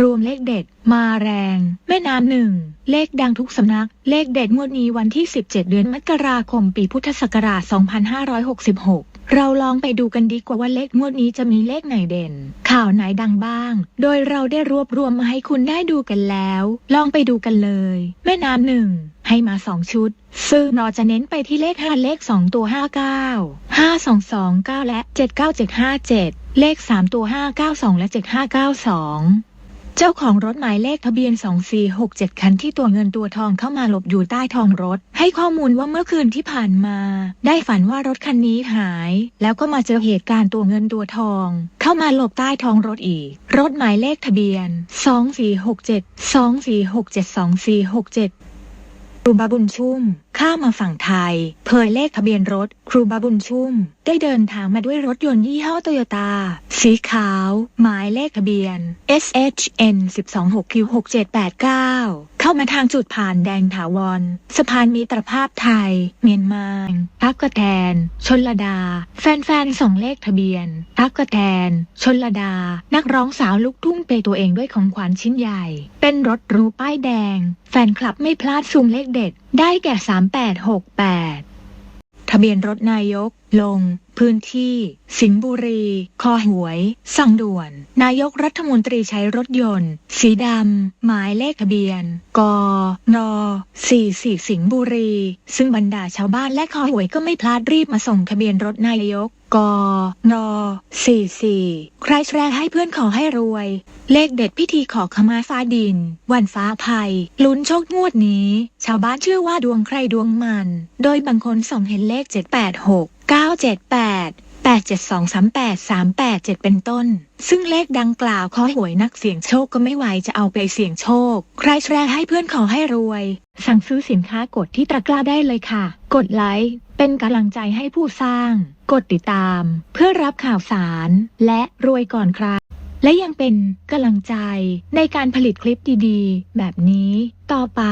รวมเลขเด็ด มาแรง แม่น้ำหนึ่ง เลขดังทุกสำนัก เลขเด็ดงวดนี้วันที่ 17 เดือนมกราคมปีพุทธศักราช 2566เราลองไปดูกันดีกว่าว่าเลขงวดนี้จะมีเลขไหนเด่น ข่าวไหนดังบ้าง โดยเราได้รวบรวมมาให้คุณได้ดูกันแล้ว ลองไปดูกันเลย แม่น้ำหนึ่งให้มาสองชุด ซึ่งเราจะเน้นไปที่เลข 5 เลข 2 ตัว 59 5229 และ 79757 เลข 3 ตัว 592 และ 7592 เจ้าของรถหมายเลขทะเบียน 2467 คันที่ตัวเงินตัวทองเข้ามาหลบอยู่ใต้ท้องรถ ให้ข้อมูลว่าเมื่อคืนที่ผ่านมา ได้ฝันว่ารถคันนี้หาย แล้วก็มาเจอเหตุการณ์ตัวเงินตัวทอง เข้ามาหลบใต้ท้องรถอีก รถหมายเลขทะเบียน 2467 2467 2467ครูบาบุญชุ่ม ข้ามาฝั่งไทย เผยเลขทะเบียนรถ ครูบาบุญชุ่ม ได้เดินทางมาด้วยรถยนต์ยี่ห้อโตโยต้าสีขาว หมายเลขทะเบียน SHN 126 Q 6789ามาทางจุดผ่านแดงถาวร สะพานมิตรภาพไทย เมียนมาทักกะแตน ชนลดา แฟนๆส่งเลขทะเบียนทักกะแตน ชนลดา นักร้องสาวลูกทุ่งเปยตัวเองด้วยของขวัญชิ้นใหญ่ เป็นรถรูป้ายแดง แฟนคลับไม่พลาดซุมเลขเด็ด ได้แก่ 3868 ทะเบียนรถนายก ลง พื้นที่ สิงห์บุรี คอหวย สั่งด่วน นายกรัฐมนตรีใช้รถยนต์ สีดำ หมายเลขทะเบียน กน44 สิงห์บุรี ซึ่งบรรดาชาวบ้านและคอหวยก็ไม่พลาดรีบมาส่งทะเบียนรถนายก กน44 ใครแชร์ให้เพื่อนขอให้รวย เลขเด็ดพิธีขอขมาฟ้าดิน วันฟ้าภัย ลุ้นโชคงวดนี้ ชาวบ้านเชื่อว่าดวงใครดวงมัน โดยบางคนส่องเห็นเลข 786 978 872 38 387 เป็นต้น ซึ่งเลขดังกล่าวขอหวยนักเสี่ยงโชคก็ไม่ไหวจะเอาไปเสี่ยงโชค ใครแชร์ให้เพื่อนขอให้รวย สั่งซื้อสินค้ากดที่ตะกร้าได้เลยค่ะ กดไลค์เป็นกำลังใจให้ผู้สร้าง กดติดตาม เพื่อรับข่าวสาร และรวยก่อนใครและยังเป็นกำลังใจในการผลิตคลิปดีๆ แบบนี้ต่อไป